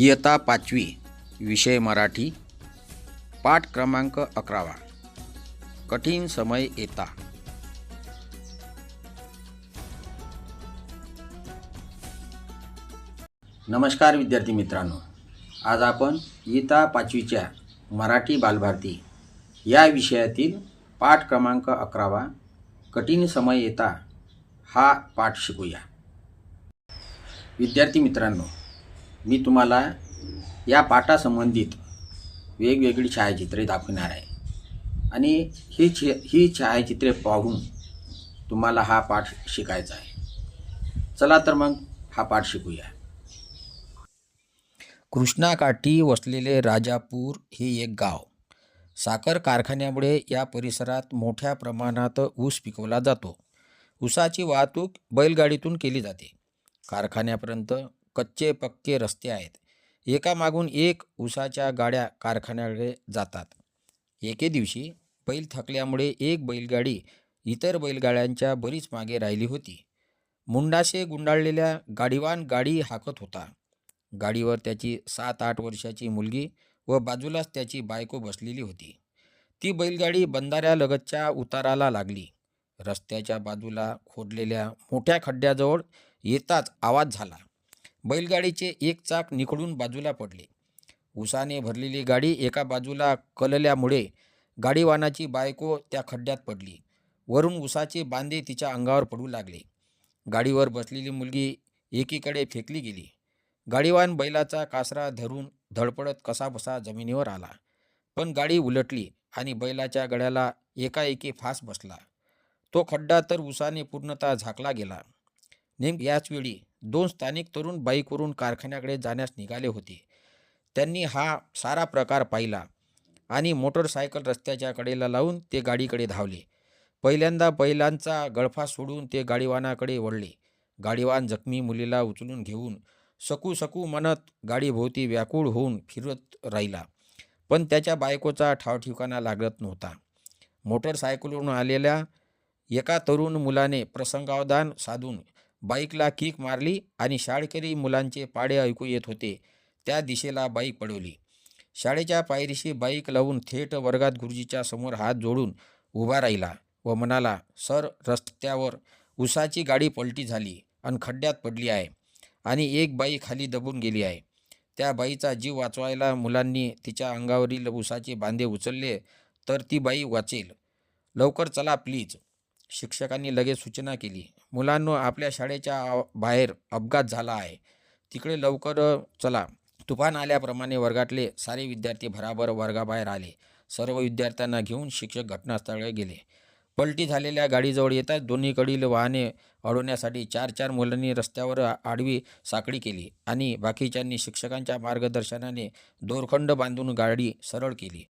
इयता पाचवी विषय मराठी पाठ क्रमांक अकरावा. कठीण समय येता. नमस्कार विद्यार्थी मित्रांनो. आज आपण इयता पाचवीच्या मराठी बालभारती या विषयातील पाठ क्रमांक अकरावा कठीण समय येता हा पाठ शिकूया. विद्यार्थी मित्रांनो मी तुम्हाला या पाठासंबंधित वेगवेगळी छायाचित्रे दाखवणार आहे. आणि ही छ ही छायाचित्रे पाहून तुम्हाला हा पाठ शिकायचा आहे. चला तर मग हा पाठ शिकूया. कृष्णाकाठी वसलेले राजापूर हे एक गाव. साखर कारखान्यामुळे या परिसरात मोठ्या प्रमाणात ऊस पिकवला जातो. ऊसाची वाहतूक बैलगाडीतून केली जाते. कारखान्यापर्यंत कच्चे पक्के रस्ते आहेत. एकामागून एक उसाच्या गाड्या कारखान्याकडे जातात. एके दिवशी बैल थकल्यामुळे एक बैलगाडी इतर बैलगाड्यांच्या बरीच मागे राहिली होती. मुंडाशे गुंडाळलेल्या गाडीवान गाडी हाकत होता. गाडीवर त्याची सात आठ वर्षाची मुलगी व बाजूलाच त्याची बायको बसलेली होती. ती बैलगाडी बंधाऱ्यालगतच्या उताराला लागली. रस्त्याच्या बाजूला खोदलेल्या मोठ्या खड्ड्याजवळ येताच आवाज झाला. बैलगाडीचे एक चाक निखळून बाजूला पडले. उसाने भरलेली गाडी एका बाजूला कलल्यामुळे गाडीवानाची बायको त्या खड्ड्यात पडली. वरून उसाचे बांधे तिच्या अंगावर पडू लागले. गाडीवर बसलेली मुलगी एकीकडे फेकली गेली. गाडीवान बैलाचा कासरा धरून धडपडत कसाबसा जमिनीवर आला. पण गाडी उलटली आणि बैलाच्या गळ्याला एकाएकी फास बसला. तो खड्डा तर उसाने पूर्णतः झाकला गेला. नेमक याचवेळी दोन स्थानिक तरुण बाईकवरून कारखान्याकडे जाण्यास निघाले होते. त्यांनी हा सारा प्रकार पाहिला आणि मोटरसायकल रस्त्याच्या कडेला लावून ते गाडीकडे धावले. पहिल्यांदा बैलांचा गळफा सोडून ते गाडीवानाकडे वळले. गाडीवान जखमी मुलीला उचलून घेऊन सकू सकू म्हणत गाडीभोवती व्याकुळ होऊन फिरत राहिला. पण त्याच्या बायकोचा ठावठिकाणा लागत नव्हता. मोटरसायकलवरून आलेल्या एका तरुण मुलाने प्रसंगावधान साधून बाईकला किक मारली आणि शाळकरी मुलांचे पाडे ऐकू येत होते. त्या दिशेला बाईक पडवली. शाळेच्या पायरीशी बाईक लावून थेट वर्गात गुरुजीच्या समोर हात जोडून उभा राहिला व म्हणाला सर रस्त्यावर उसाची गाडी पलटी झाली आणि खड्ड्यात पडली आहे आणि एक बाई खाली दबून गेली आहे. त्या बाईचा जीव वाचवायला मुलांनी तिच्या अंगावरील उसाचे बांधे उचलले तर ती बाई वाचेल. लवकर चला प्लीज. शिक्षकांनी लगेच सूचना केली. मुलांनो आपल्या शाळेच्या बाहेर अपघात झाला आहे. तिकडे लवकर चला तुफान आल्याप्रमाणे वर्गातले सारे विद्यार्थी भराभर वर्गाबाहेर आले. सर्व विद्यार्थ्यांना घेऊन शिक्षक घटनास्थळी गेले. पलटी झालेल्या गाडीजवळ येताच दोन्हीकडील वाहने अडवण्यासाठी चार चार मुलांनी रस्त्यावर आडवी साखळी केली आणि बाकीच्यांनी शिक्षकांच्या मार्गदर्शनाने दोरखंड बांधून गाडी सरळ केली.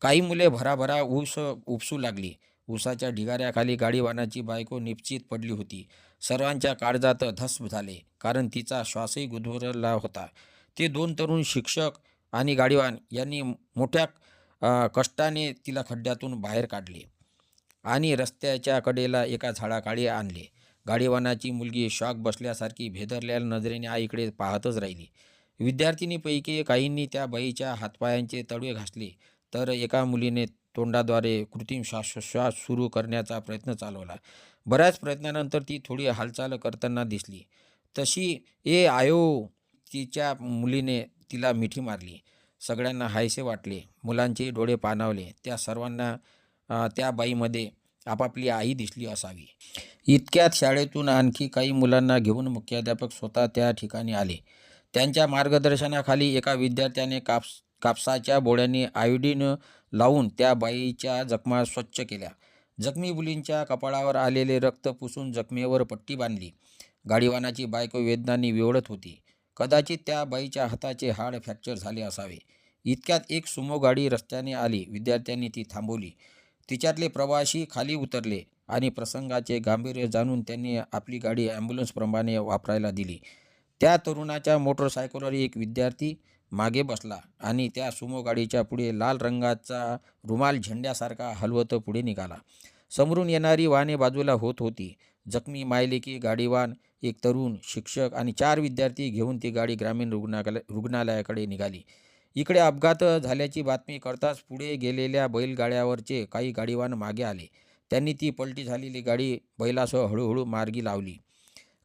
काही मुले भराभरा ऊस उपसू लागली. उसाच्या ढिगाऱ्याखाली गाडीवानाची बायको निश्चित पडली होती. सर्वांच्या काळजात धस्म झाले कारण तिचा श्वासही गुदमरला होता. ते दोन तरुण शिक्षक आणि गाडीवान यांनी मोठ्या कष्टाने तिला खड्ड्यातून बाहेर काढले आणि रस्त्याच्या कडेला एका झाडाखाली आणले. गाडीवानाची मुलगी शॉक बसल्यासारखी भेदरलेल्या नजरेने आईकडे पाहतच राहिली. विद्यार्थिनीपैकी काहींनी त्या बाईच्या हातपायांचे तडवे घासले तर एका मुलीने तोंडाद्वारे कृत्रिम श्वासोच्छ्वास सुरू करण्याचा प्रयत्न चालवला. बऱ्याच प्रयत्नानंतर ती थोडी हालचाल करताना दिसली. तशी ए आयो तिच्या मुलीने तिला मिठी मारली. सगळ्यांना हायसे वाटले. मुलांचे डोळे पाणावले. त्या सर्वांना त्या बाईमध्ये आपापली आई दिसली असावी. इतक्यात शाळेतून आणखी काही मुलांना घेऊन मुख्याध्यापक स्वतः त्या ठिकाणी आले. त्यांच्या मार्गदर्शनाखाली एका विद्यार्थ्याने कापस कापसाच्या बोळ्यांनी आयोडीन लावून त्या बाईच्या जखमा स्वच्छ केल्या. जखमी मुलींच्या कपाळावर आलेले रक्त पुसून जखमेवर पट्टी बांधली. गाडीवानाची बायको वेदनांनी विवळत होती. कदाचित त्या बाईच्या हाताचे हाड फ्रॅक्चर झाले असावे. इतक्यात एक सुमो गाडी रस्त्याने आली. विद्यार्थ्यांनी ती थांबवली. तिच्यातले प्रवासी खाली उतरले आणि प्रसंगाचे गांभीर्य जाणून त्यांनी आपली गाडी ॲम्ब्युलन्सप्रमाणे वापरायला दिली. त्या तरुणाच्या मोटरसायकलवर एक विद्यार्थी मागे बसला आणि त्या सुमो गाडीच्या पुढे लाल रंगाचा रुमाल झेंड्यासारखा हलवत पुढे निघाला. समोरून येणारी वाहने बाजूला होत होती. जखमी मायलेकी गाडीवान एक तरुण शिक्षक आणि चार विद्यार्थी घेऊन ती गाडी ग्रामीण रुग्णालय रुग्णालयाकडे निघाली. इकडे अपघात झाल्याची बातमी कळताच पुढे गेलेल्या बैलगाड्यावरचे काही गाडीवान मागे आले. त्यांनी ती पलटी झालेली गाडी बैलासह हळूहळू मार्गी लावली.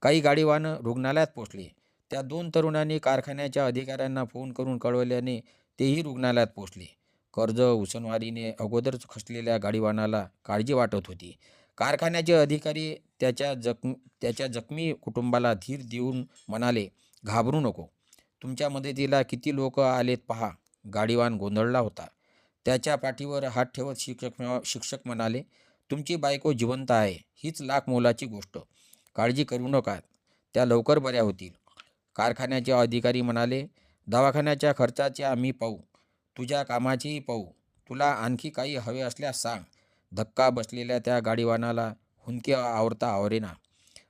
काही गाडीवान रुग्णालयात पोचले त्या दोन तरुणांनी कारखान्याच्या अधिकाऱ्यांना फोन करून कळवल्याने तेही रुग्णालयात पोचले कर्ज उसनवारीने अगोदरच खसलेल्या गाडीवानाला काळजी वाटत होती. कारखान्याचे अधिकारी त्याच्या जखम त्याच्या जखमी कुटुंबाला धीर देऊन म्हणाले घाबरू नको. तुमच्या मदतीला किती लोक आलेत पहा. गाडीवान गोंधळला होता. त्याच्या पाठीवर हात ठेवत शिक्षक शिक्षक म्हणाले तुमची बायको जिवंत आहे. हीच लाख मोलाची गोष्ट. काळजी करू नका. त्या लवकर बऱ्या होतील. कारखान्याचे अधिकारी म्हणाले दवाखान्याच्या खर्चाचे आम्ही पाहू तुझ्या कामाचीही पाहू. तुला आणखी काही हवे असल्यास सांग. धक्का बसलेल्या त्या गाडीवानाला हुंके आवरता आवरेना.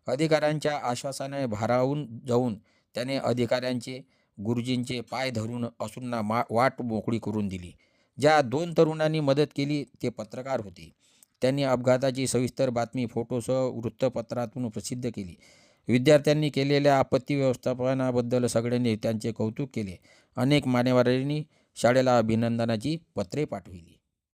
अधिकाऱ्यांच्या आश्वासाने भारावून जाऊन त्याने अधिकाऱ्यांचे गुरुजींचे पाय धरून असूंना मा वाट मोकळी करून दिली. ज्या दोन तरुणांनी मदत केली ते पत्रकार होते. त्यांनी अपघाताची सविस्तर बातमी फोटोसह वृत्तपत्रातून प्रसिद्ध केली. विद्यार्थ्यांनी केलेल्या आपत्ती व्यवस्थापनाबद्दल सगळ्यांनी त्यांचे कौतुक केले. अनेक मान्यवरांनी शाळेला अभिनंदनाची पत्रे पाठविली.